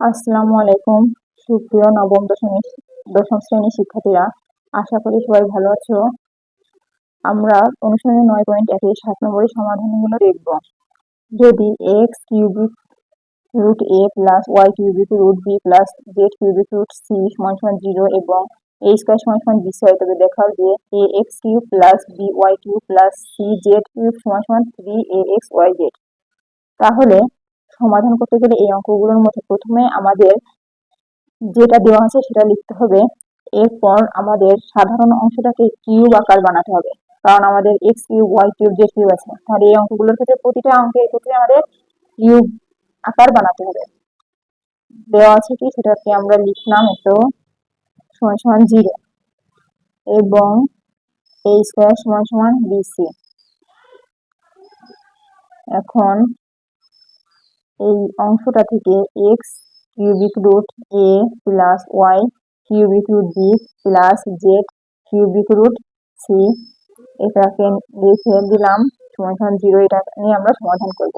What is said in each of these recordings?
আসসালামু আলাইকুম। সুপ্রিয় নবম দশম দশম শ্রেণির শিক্ষার্থীরা, আশা করি সবাই ভালো আছো। আমরা অনুশীলনী নয় পয়েন্ট একের সাত নম্বরের সমাধানগুলো দেখব। যদি x cubic root a plus y cubic root b plus z cubic root c সমান সমান জিরো এবং এ স্কোয়ার সমান সমান বি হয় তবে দেখাও যে a x cube plus b y cube plus c z cube সমান সমান three a x y z তাহলে সমাধান করতে গেলে এই অঙ্কগুলোর মধ্যে প্রথমে আমাদের যেটা দেওয়া আছে সেটা লিখতে হবে। এরপর আমাদের সাধারণ অংশটাকে কিউব আকার বানাতে হবে। কারণ আমাদের এক্স কিউব ওয়াই কিউব যে কিউব আছে, তাহলে এই অঙ্কগুলোর ক্ষেত্রে প্রতিটা অঙ্কের ক্ষেত্রে আমাদের কিউব আকার বানাতে হবে। দেওয়া আছে কি? সেটাকে আমরা লিখলাম একটু সমান সমান জিরো এবং এই স্কোয়ার সমান সমান বিসি এখন এই অংশটা থেকে x cubic root a plus y cubic root b plus z cubic root c এটাকে রেখে দিলাম, সমাধান জিরো এটা নিয়ে আমরা সমাধান করব।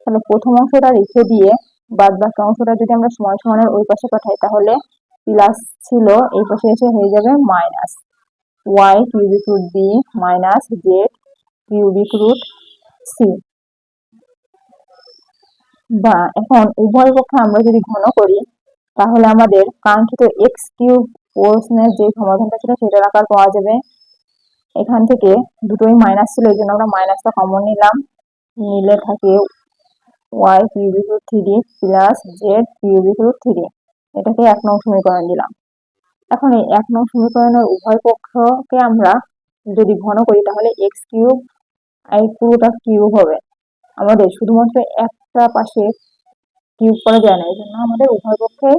তাহলে প্রথম অংশটা রেখে দিয়ে বাদ বাকি অংশটা যদি আমরা সমান সমানের ওই পাশে পাঠাই, তাহলে প্লাস ছিল, এই পাশে এসে হয়ে যাবে minus y cubic root b minus z cubic root c বা এখন উভয় পক্ষে আমরা যদি ঘন করি, তাহলে আমাদের কাঙ্ক্ষিত এক্স কিউব প্রশ্নের যে সমাধানটা ছিল সেটার আকার পাওয়া যাবে। এখান থেকে দুটোই মাইনাস ছিল, এই জন্য আমরা মাইনাসটা কমন নিলাম। নিলে থাকে y cubic root three plus z cubic root three এটাকে এক নং সমীকরণ দিলাম। এখন এই এক নং সমীকরণের উভয় পক্ষকে আমরা যদি ঘন করি, তাহলে এক্স কিউব এই পুরোটা কিউব হবে। আমাদের, শুধুমাত্র একটা পাশে কিউব করা যায় না এই জন্য আমাদের উভয় পক্ষে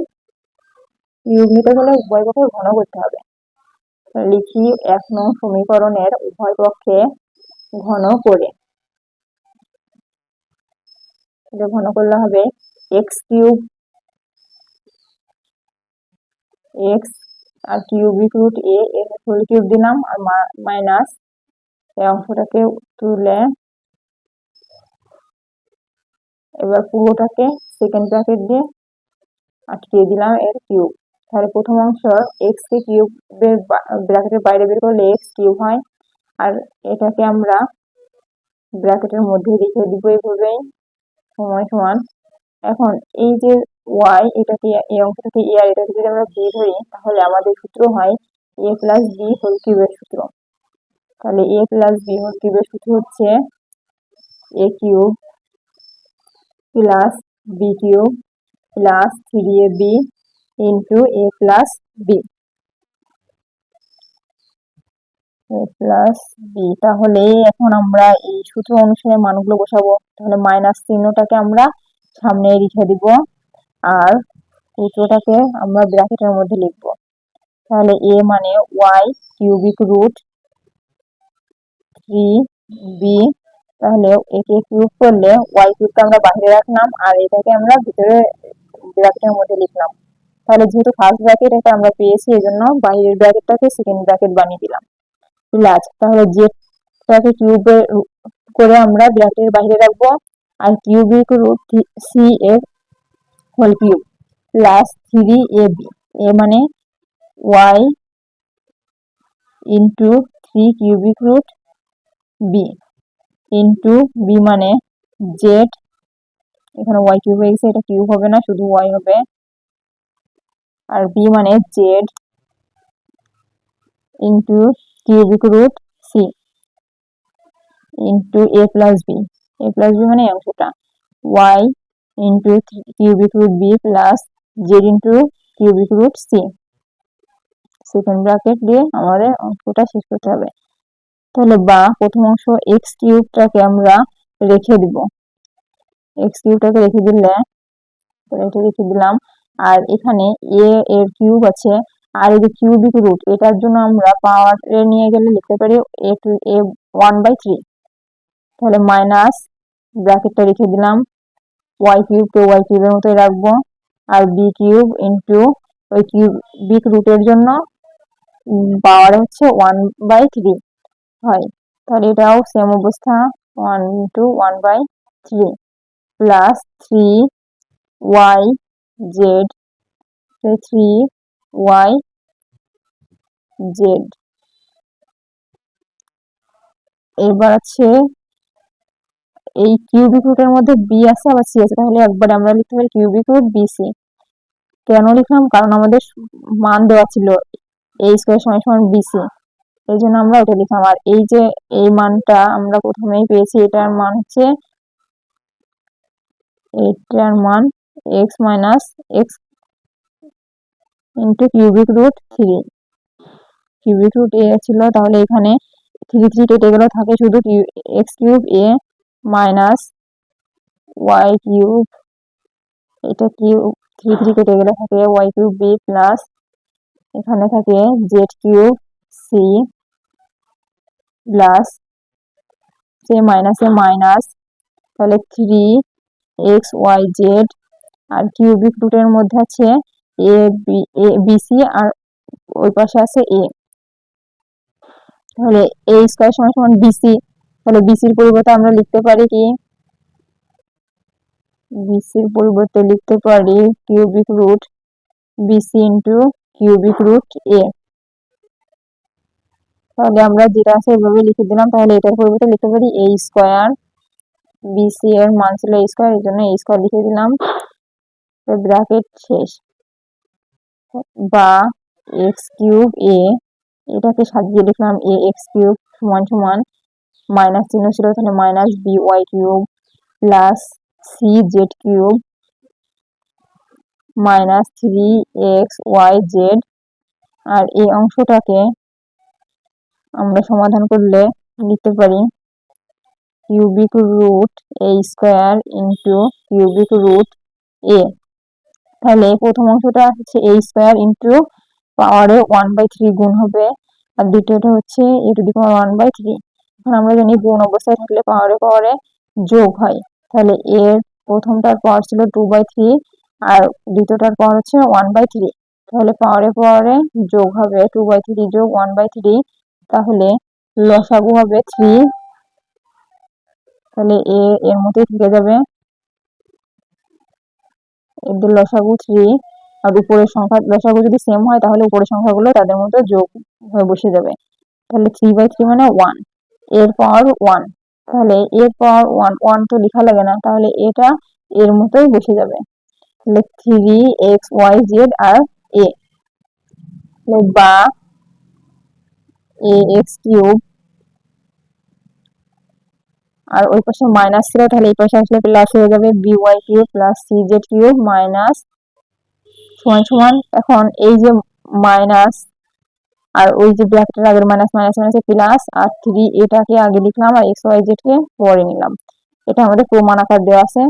কিউব নিতে গেলে উভয় পক্ষে ঘন করতে হবে। লিখি এক নং সমীকরণের উভয় পক্ষে ঘন করে। ঘন করলে হবে এক্স কিউব এক্স আর কিউবিক রুট এ এর হোল কিউব দিলাম, আর মাইনাস এই অংশটাকে তুলে এবার পুরোটাকে সেকেন্ড ব্র্যাকেট দিয়ে আটকিয়ে দিলাম এর কিউব তাহলে প্রথম অংশ এক্স কে কিউবের ব্র্যাকেটের বাইরে বের করলে এক্স কিউব হয়। আর এটাকে আমরা ব্র্যাকেটের মধ্যে রেখে দিব এইভাবেই সময় সমান। এখন এই যে ওয়াই এটাকে এই অংশটাকে এ আর এটাকে যদি আমরা বি ধরি, তাহলে আমাদের সূত্র হয় এ প্লাস বি হোল কিউবের সূত্র। তাহলে এ প্লাস বি হোল কিউবের সূত্র হচ্ছে a cube plus b cube plus three a b into a plus b plus b তাহলে এখন আমরা এই সূত্র অনুসারে মানগুলো বসাবো। তাহলে মাইনাস চিহ্নটাকে আমরা সামনে রেখে দিব আর সূত্রটাকে আমরা ব্র্যাকেটের মধ্যে লিখব। তাহলে এ মানে y cubic root three b তাহলে একে কিউব করলে ওয়াই কিউবটা আমরা বাইরে রাখলাম, আর এটাকে আমরা ভিতরে ব্র্যাকেটের মধ্যে লিখলাম। তাহলে যেহেতু ফার্স্ট ব্র্যাকেট এটা আমরা পেয়েছি এই জন্য বাইরের ব্র্যাকেটটাকে সেকেন্ড ব্র্যাকেট বানিয়ে দিলাম। প্লাস তাহলে জেডটাকে কিউবে করে আমরা ব্র্যাকেটের বাইরে রাখব, আর কিউবিক রুট সি এর whole cube plus three a b a মানে y into three cubic root b into b মানে জেড এখানে ওয়াই কিউব হয়ে গেছে, এটা কিউব হবে না, শুধু ওয়াই হবে। আর বি মানে z into cubic root c into a plus b a plus b মানে অংশটা। Y into cubic root b plus z into cubic root c second bracket দিয়ে আমাদের অঙ্কটা শেষ করতে হবে। তাহলে বা প্রথম অংশ এক্স কিউবটাকে আমরা রেখে দিব। এক্স কিউবটাকে রেখে দিলে এটা রেখে দিলাম। আর এখানে এ এর কিউব আছে। আর এই যে কিউবিক রুট এটার জন্য আমরা পাওয়ার নিয়ে গেলে লিখতে পারি a to a one by three তাহলে মাইনাস ব্র্যাকেটটা রেখে দিলাম। ওয়াই কিউব কিউবকে ওয়াই কিউবের মতোই রাখব। আর বি কিউব ইন্টু ওই কিউবিক রুটের জন্য পাওয়ার হচ্ছে ওয়ান বাই থ্রি হয়। তাহলে এটাও সেম অবস্থা। One into one by three plus three y z three y z এবার আছে এই কিউবিক রুটের মধ্যে বি আছে, আবার সি আছে। তাহলে একবার আমরা লিখতে পারি কিউবিক রুট বিসি কেন লিখলাম? কারণ আমাদের মান দেওয়া ছিল এই স্কোয়ার সমান সমান বিসি এই জন্য আমরা এটা লিখলাম। আর এই যে এই মানটা আমরা প্রথমেই পেয়েছি, এটার মান হচ্ছে এটার মান x minus x into cubic root three cubic root a ছিল, তাহলে এখানে থ্রি থ্রি কেটে গেলে থাকে শুধু x cube a minus y cube এটা কিউব থ্রি থ্রি কেটে গেলে থাকে ওয়াই কিউব বি প্লাস এখানে থাকে জেড কিউব সি প্লাস সে মাইনাসে মাইনাস তাহলে থ্রি এক্স ওয়াই জেড আর কিউবিক রুটের মধ্যে আছে এ বি এ বিসি আর ওই পাশে আছে এ তাহলে এ স্কোয়ার সমান সমান বিসি তাহলে বিসির পরিবর্তে আমরা লিখতে পারি কি? বিসির পরিবর্তে লিখতে পারি cubic root b c into cubic root a তাহলে আমরা যেটা আছে এভাবে লিখে দিলাম, তাহলে এটার পরিবর্তে লিখতে পারি এ স্কোয়ার বিসি এর মান ছিল এ স্কোয়ার এই জন্য এ স্কোয়ার লিখে দিলাম। ব্র্যাকেট শেষ। বা এক্স কিউব এ এটাকে সাজিয়ে লিখলাম এ এক্স কিউব সমান সমান মাইনাস চিহ্ন ছিল, তাহলে minus b y cube plus c z cube minus three x y z আর এই অংশটাকে আমরা সমাধান করলে লিখতে পারি cubic root a square into cubic root a তাহলে প্রথম অংশটা হচ্ছে এ স্কোয়ার ইন্টু পাওয়ারে ওয়ান বাই থ্রি গুণ হবে, আর দ্বিতীয়টা হচ্ছে a to the power one by three এখন আমরা জানি গুণ অবস্থায় থাকলে পাওয়ারে পাওয়ারে যোগ হয়। তাহলে এর প্রথমটার পাওয়ার ছিল টু বাই থ্রি আর দ্বিতীয়টার পাওয়ার হচ্ছে ওয়ান বাই থ্রি তাহলে পাওয়ারে পাওয়ারে যোগ হবে টু বাই থ্রি যোগ ওয়ান বাই থ্রি তাহলে লসাগু হবে থ্রি তাহলে এ এর মধ্যেই থেকে যাবে। এদের লসাগু থ্রি আর উপরের সংখ্যা, লসাগু যদি সেম হয়, তাহলে উপরের সংখ্যাগুলো তাদের মধ্যে যোগ হয়ে বসে যাবে। তাহলে থ্রি বাই থ্রি মানে ওয়ানের পাওয়ার ওয়ান তাহলে এর পাওয়ার ওয়ান ওয়ান তো লেখা লাগে না, তাহলে এটা এর মতোই বসে যাবে। তাহলে থ্রি এক্স ওয়াই জেড আর এ বা এ এক্স কিউব আর ওই পাশে মাইনাস ছিল তাহলে এই পাশে আসলে প্লাস হয়ে যাবে b y cube plus c z cube minus সমান সমান এখন এই যে মাইনাস আর ওই যে ব্র্যাকেটের আগের মাইনাস মাইনাস মাইনাস প্লাস আর থ্রি এটাকে আগে লিখলাম আর এক্স ওয়াই জেড কে পরে নিলাম। এটা আমাদের প্রমাণ আকার দেওয়া আছে।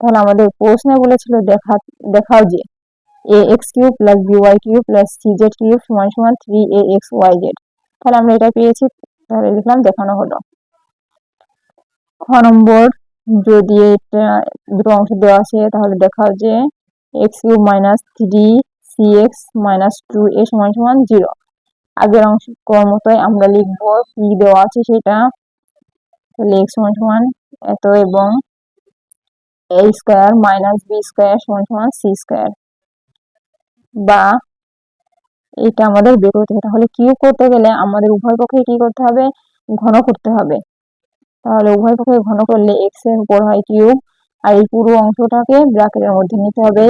তাহলে আমাদের প্রশ্নে বলেছিল দেখা, দেখাও যে a x cube plus b y cube plus c z cube সমান সমান three a x y z তাহলে আমরা এটা পেয়েছি। তাহলে লিখলাম, দেখানো হলো। খ নম্বর, যদি এটা দুটো অংশ দেওয়া আছে, তাহলে দেখাও যে x cube minus three c x minus two a সমান সমান জিরো। আগের অংশ মতোই আমরা লিখব, কি দেওয়া আছে সেটা। তাহলে এক্স সমান সমান এত এবং a square minus b square সমান সমান সি স্কোয়ার বা এটা আমাদের বের করতে হবে। তাহলে কিউ করতে গেলে আমাদের উভয় পক্ষে কি করতে হবে? ঘন করতে হবে। তাহলে উভয় পক্ষে ঘন করলে এক্সের উপর হয় কিউব আর এই পুরো অংশটাকে ব্র্যাকেটের মধ্যে নিতে হবে।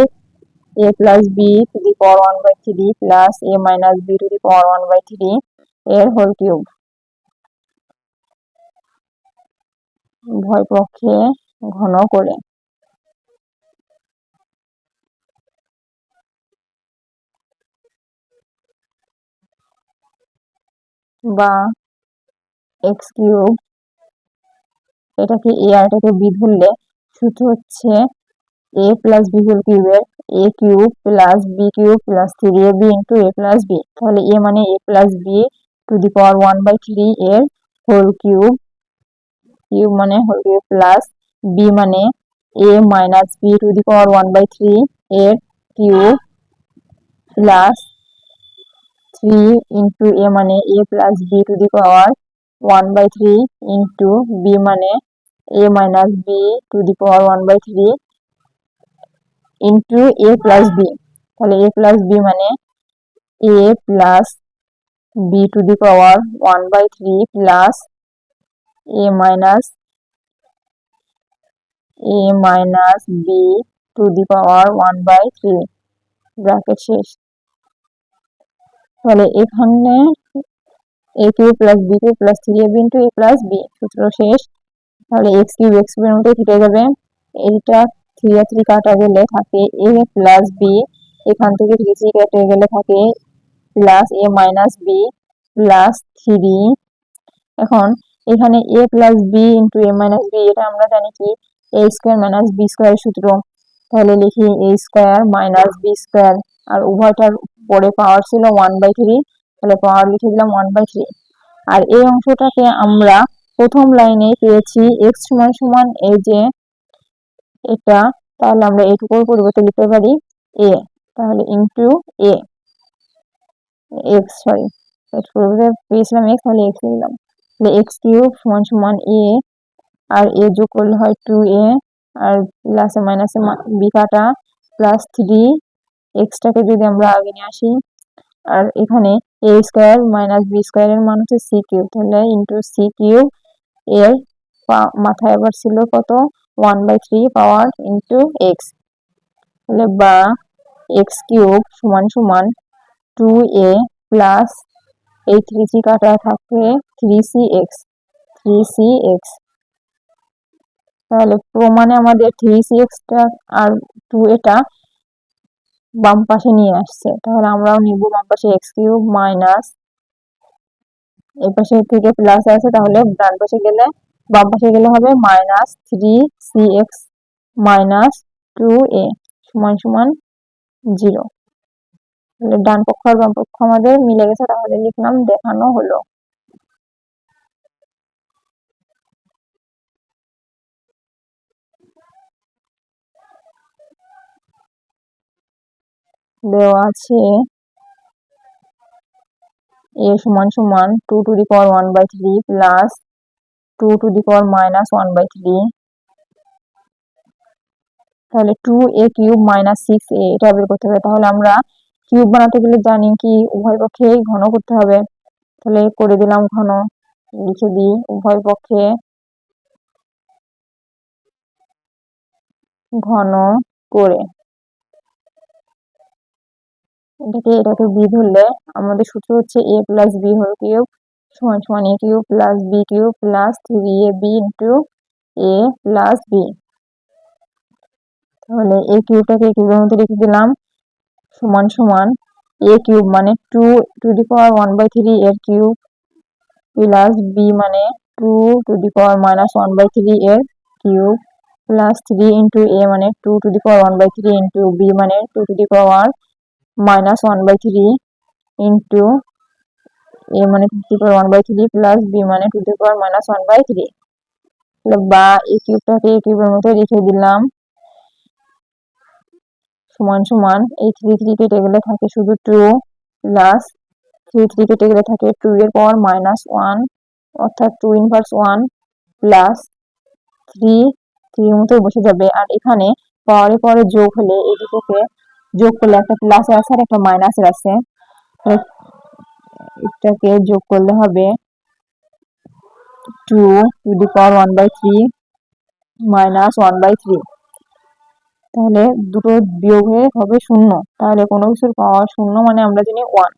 A plus b to the power one by three plus a minus b to the power one by three এর হোল কিউব উভয় পক্ষে ঘন করে। বা এক্স কিউব এটাকে এ আর এটাকে বি ধরলে সূত্র হচ্ছে এ প্লাস বি হোল কিউবের a cube plus b cube plus three a b into a plus b তাহলে এ মানে a plus b to the power one by three এর হোল কিউব কিউব মানে whole cube plus b মানে a minus b to the power one by three এর cube plus three into a মানে a plus b to the power one by three into b মানে a minus b to the power one by three into a plus b তাহলে a plus b মানে a plus b to the power one by three plus a minus a minus b to the power one by three bracket শেষ। তাহলে এখানে a cube plus b cube plus three a b a plus b সূত্র শেষ। তাহলে x cube x কিউবের মধ্যে কেটে যাবে। এইটা থ্রি আর থ্রি কাটা গেলে থাকে এ প্লাস বি এখান থেকে থ্রি থ্রি কেটে গেলে থাকে plus a minus b plus three এখন এখানে a plus b into a minus b এটা আমরা জানি কি? A square minus b square সূত্র। তাহলে লিখি a square minus b square আর উভয়টার পরে পাওয়ার ছিল ওয়ান বাই থ্রি তাহলে পাওয়ার লিখে দিলাম ওয়ান বাই থ্রি আর এই অংশটাকে আমরা প্রথম লাইনে পেয়েছি এক্স সমান সমান এই যে এটা তাহলে আমরা এটুকুর পরিবর্তে লিখতে পারি এ তাহলে ইন্টু এ এক্স সরি পরিবর্তে পেয়েছিলাম এক্স তাহলে এক্স দিলাম। তাহলে এক্স কিউব সমান সমান এ আর এ যোগ করলে হয় টু এ আর প্লাসে মাইনাসে বি কাটা প্লাস থ্রি এক্সটাকে যদি আমরা আগে নিয়ে আসি, আর এখানে এ স্কোয়ার মাইনাস বি স্কোয়ারের মান হচ্ছে সি কিউব তাহলে ইন্টু সি কিউব এর মাথায় আবার ছিল কত? One by three power into X তাহলে বা এক্স কিউব সমান সমান টু এ প্লাস এই থ্রি সি কাটা থাকে three C X three C X তাহলে প্রমাণে আমাদের থ্রি সি এক্সটা আর টু এটা বাম পাশে নিয়ে আসছে। তাহলে আমরাও নিব বাম পাশে এক্স কিউব মাইনাস এই পাশে থেকে প্লাস আছে, তাহলে ডান পাশে গেলে, বাম পাশে গেলে হবে minus three c x minus two a সমান সমান জিরো তাহলে ডান পক্ষ আর বাম পক্ষ আমাদের মিলে গেছে, তাহলে লিখলাম দেখানো হলো। দেওয়া আছে। এ সমান সমান two to the power one by three plus two to the power minus one by three তাহলে two a cube minus six a এটা বের করতে হবে। তাহলে আমরা কিউব বানাতে গেলে জানি কি, উভয় পক্ষে ঘন করতে হবে। তাহলে করে দিলাম ঘন, লিখে দিই উভয় পক্ষে। ঘন করে। এটাকে এটাকে বি ধরলে আমাদের সূত্র হচ্ছে a plus b whole cube সমান সমান a cube plus b cube plus three a b into a plus b তাহলে এ কিউবটাকে কিউবের মধ্যে রেখে দিলাম। সমান সমান এ কিউব মানে two to the power one by three এর কিউব প্লাস বি মানে two to the power minus one by three এর cube plus three into a মানে two to the power one by three into b মানে two to the power minus one by three into a মানে two to power one by three plus b মানে two to power minus one by three বা এই কিউবটাকে এই কিউবের মধ্যে রেখে দিলাম। সমান সমান এই থ্রি থ্রি কেটে গেলে থাকে শুধু টু প্লাস থ্রি থ্রি কেটে গেলে থাকে টু এর পাওয়ার মাইনাস ওয়ান অর্থাৎ two inverse one plus three থ্রির মতো বসে যাবে। আর এখানে পাওয়ারে পাওয়ারে যোগ হলে এই দুটোকে যোগ করলে একটা প্লাস আছে আর একটা মাইনাসের আছে। এটাকে যোগ করলে হবে two to the power one by three minus one by three তাহলে দুটো বিয়োগ হয়ে হবে শূন্য। তাহলে কোনো কিছুর পাওয়ার শূন্য মানে আমরা জানি ওয়ান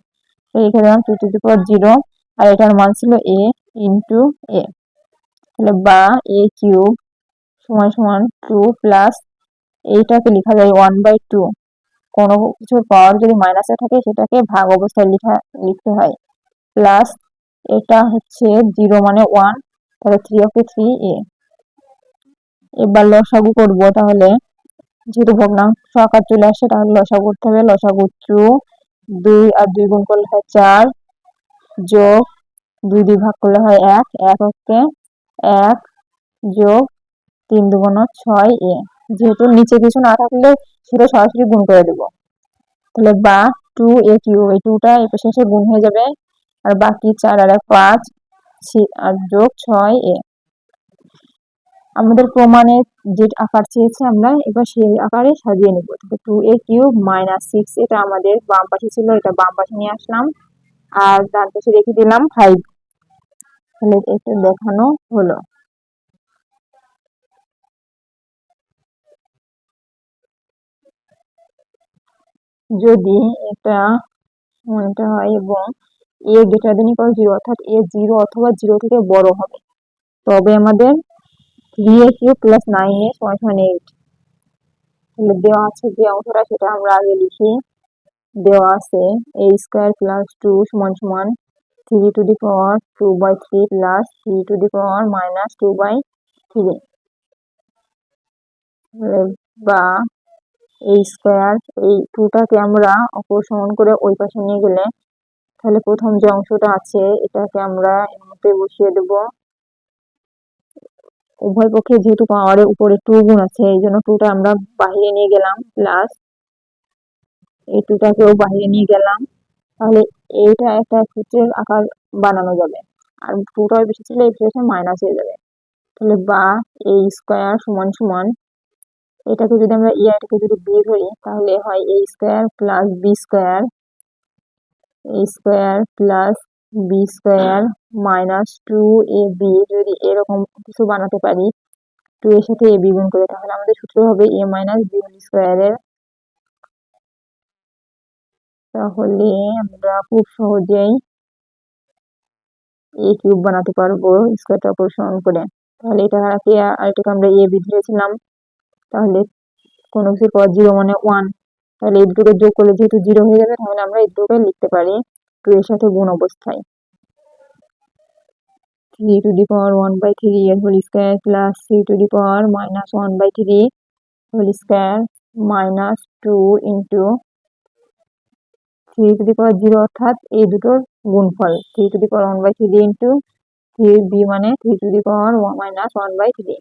তো এখানে দিলাম two to the power zero আর এটার মান ছিল এ ইন্টু এ তাহলে বা এ কিউব সমান সমান টু প্লাস এইটাকে লেখা যায় ওয়ান বাই টু কোনো কিছুর পাওয়ার যদি মাইনাসে থাকে, সেটাকে ভাগ অবস্থায় লিখা, লিখতে হয়। প্লাস এটা হচ্ছে জিরো মানে ওয়ান তাহলে থ্রি অফ থ্রি এ এবার লসাগু করব তাহলে। যেহেতু ভগ্নাংশ আকার চলে আসে, তাহলে লসাগু করতে হবে। লসাগু টু দুই আর দুই গুণ করলে হয় চার, যোগ দুই দুই ভাগ করলে হয় এক এক হচ্ছে এক, যোগ তিন দুগুণ ছয় এ যেহেতু নিচে কিছু না থাকলে সেটা সরাসরি গুণ করে দেব। তাহলে বা টু এ কিউ, এই টুটা এ শেষে গুণ হয়ে যাবে। আর বাকি চার আর এক, পাঁচ আর যোগ ছয়, এ। আমাদের প্রমাণে যে আকার চেয়েছে আমরা, এবার সেই আকারে সাজিয়ে নেব। Two a cube minus six এটা আমাদের বাম পাশে ছিল, এটা বাম পাশে নিয়ে আসলাম। আর ডান পাশে রেখে দিলাম ফাইভ তাহলে এটা দেখানো হলো। যদি এটা মনটা হয় এবং a greater than equal zero অর্থাৎ এ জিরো অথবা জিরো থেকে বড় হবে, তবে আমাদের three a cube plus nine a সমান সমান এইট তাহলে দেওয়া আছে যে অংশটা সেটা আমরা আগে লিখি, দেওয়া আছে এ স্কোয়ার প্লাস টু সমান সমান three to the power two by three plus three to the power minus two by three বা এই স্কোয়ার এই টুটাকে আমরা অপসারণ করে ওই পাশে নিয়ে গেলে তাহলে প্রথম যে অংশটা আছে, এটাকে আমরা এর মধ্যে বসিয়ে দেব। উভয় পক্ষে যেহেতু পাওয়ারের উপরে টু গুণ আছে, এই জন্য টুটা আমরা বাহিরে নিয়ে গেলাম প্লাস এই টুটাকেও বাহিরে নিয়ে গেলাম। তাহলে এইটা একটা সূত্রের আকার বানানো যাবে। আর টুটার বেশি ছিল, এই মাইনাস হয়ে যাবে। তাহলে বা এই স্কোয়ার সমান সমান এটাকে যদি আমরা ইয়ারকে যদি বি ধরি তাহলে হয় a square plus b square a square plus b square minus two a b যদি এরকম কিছু বানাতে পারি টু এর সাথে এ বি গুণ করে, তাহলে আমাদের সূত্র হবে এ মাইনাস বি স্কোয়ারের তাহলে আমরা খুব সহজেই এ কিউব বানাতে পারব স্কোয়ারটা অপসারণ করে। তাহলে এটাকে আর এটাকে আমরা এ বি ধরেছিলাম। তাহলে কোনো কিছুর পর জিরো মানে ওয়ান তাহলে এই দুটোকে যোগ করলে যেহেতু জিরো হয়ে যাবে, তাহলে আমরা এই দুটোকে লিখতে পারি টু এর সাথে গুণ অবস্থায়। Three to the power one by three এর whole square plus three to the power minus one by three whole square minus two into three to the power zero অর্থাৎ এই দুটোর গুণফল। Three to the power one by three into three B মানে three to the power minus one by three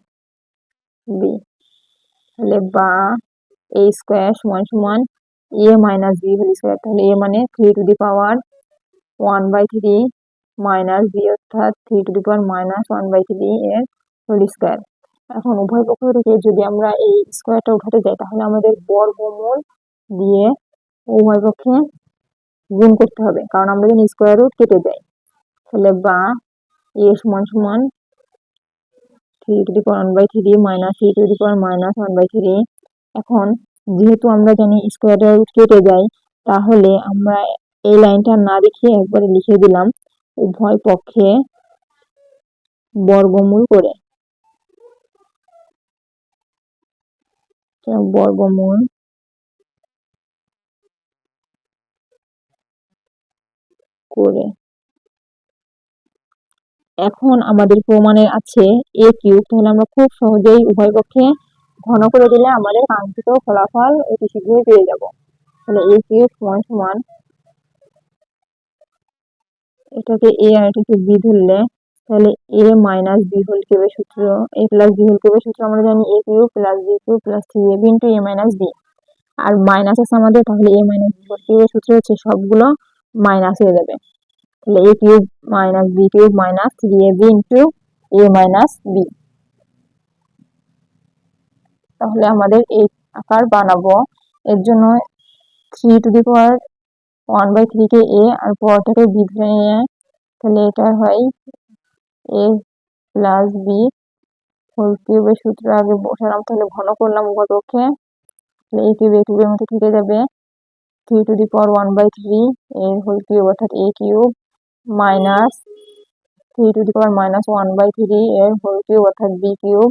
B তাহলে বা এ square সমান সমান A minus B whole square তাহলে এ মানে three to the power one by three minus B অর্থাৎ three to the power minus one by three এর whole square এখন উভয় পক্ষ থেকে যদি আমরা এই স্কোয়ারটা উঠাতে যাই, তাহলে আমাদের বর্গমূল দিয়ে উভয় পক্ষে গুণ করতে হবে, কারণ আমরা যদি স্কোয়ার রুট কেটে যাই তাহলে বা এ সমান সমান three to the power one by three minus three to the power minus one by three এখন যেহেতু আমরা জানি স্কোয়ার রুট কেটে যায়, তাহলে আমরা এই লাইনটা না লিখে একবারে লিখে দিলাম উভয় পক্ষে বর্গমূল করে। বর্গমূল করে। এখন আমাদের প্রমাণে আছে এ কিউব তাহলে আমরা খুব সহজেই উভয় পক্ষে ঘন করে দিলে আমাদের কাঙ্ক্ষিত ফলাফল অতি শীঘ্রই পেয়ে যাব। তাহলে এ কিউব সমান সমান এটাকে এ আর এটাকে বি ধরলে, তাহলে এ মাইনাস বি হোল কিউবের সূত্র এ প্লাস বি হোল কিউবের সূত্র আমরা জানি a cube plus b cube plus three a b into a minus b R minus আছে আমাদের, তাহলে এ মাইনাস বি হোল কিউবের সূত্র হচ্ছে সবগুলো মাইনাস হয়ে যাবে। তাহলে A cube minus B cube minus three A B into A minus B তাহলে আমাদের এই আকার বানাবো। এর জন্য three to the power one by থ্রিকে A আর পরটাকে বি ধরে নিয়ে, তাহলে এটা হয় এ প্লাস বি হোল কিউবের সূত্র আগে বসালাম, তাহলে ঘন করলাম উভয় পক্ষে তাহলে এ কিউব এ কিউবের মধ্যে থেকে যাবে। Three to the power one by three এর হোল কিউব অর্থাৎ A cube minus three to the power minus one by three এর হোল কিউব অর্থাৎ B cube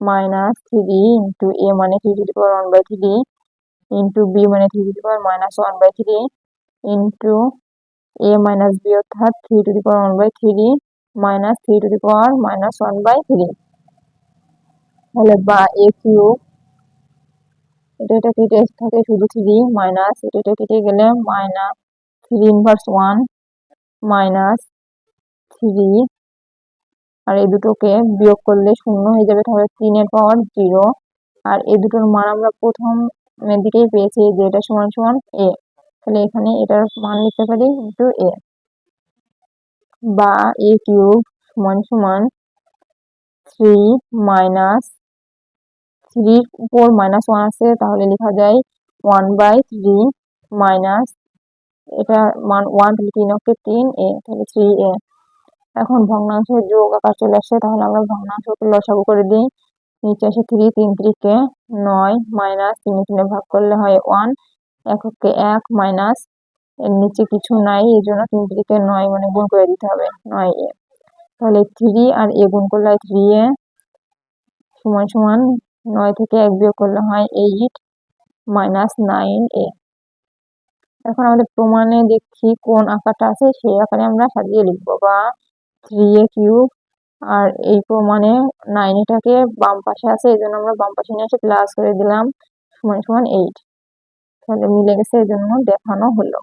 minus three into A মানে three to the power one by three into B মানে three to the power minus one by three into A minus B অর্থাৎ three to the power one by three minus three to the power minus one by three তাহলে বা এ cube এটা এটা কেটে থাকে? শুধু three minus এটা এটা কেটে গেলে minus three inverse one minus three. আর এই দুটোকে বিয়োগ করলে শূন্য হয়ে যাবে, তাহলে তিনের পাওয়ার জিরো। আর এই দুটোর মান আমরা প্রথম দিকেই পেয়েছি, যে এটা সমান সমান এ। তাহলে এখানে এটার মান লিখতে পারি ইন্টু এ। বা এ কিউব সমান সমান থ্রি মাইনাস থ্রির উপর মাইনাস ওয়ান আছে, তাহলে লেখা যায় ওয়ান বাই থ্রি মাইনাস এটা মান ওয়ান তাহলে তিন অক্ষে তিন এ তাহলে থ্রি এ এখন ভগ্নাংশের যোগ আকার চলে আসছে তাহলে আমরা ভগ্নাংশকে লসাগু করে দিই। নিচে আসে থ্রি তিন ত্রিকে নয় মাইনাস তিন তিনে ভাগ করলে হয় ওয়ান এককে এক মাইনাস এর নিচে কিছু নাই, এই জন্য তিন ত্রিকে নয় মানে গুণ করে দিতে হবে, নয় এ তাহলে থ্রি আর এ গুণ করলে হয় থ্রি এ সমান সমান নয় থেকে এক বিয়োগ করলে হয় এইট মাইনাস নাইন এ এখন আমাদের প্রমাণে দেখছি কোন আকারটা আছে, সেই আকারে আমরা সাজিয়ে লিখব বা থ্রি এ কিউব আর এই প্রমাণে নাইন এটাকে বাম পাশে আছে, এই জন্য আমরা বাম পাশে নিয়ে এসে প্লাস করে দিলাম, সমান সমান এইট তাহলে মিলে গেছে, এই জন্য দেখানো হলো।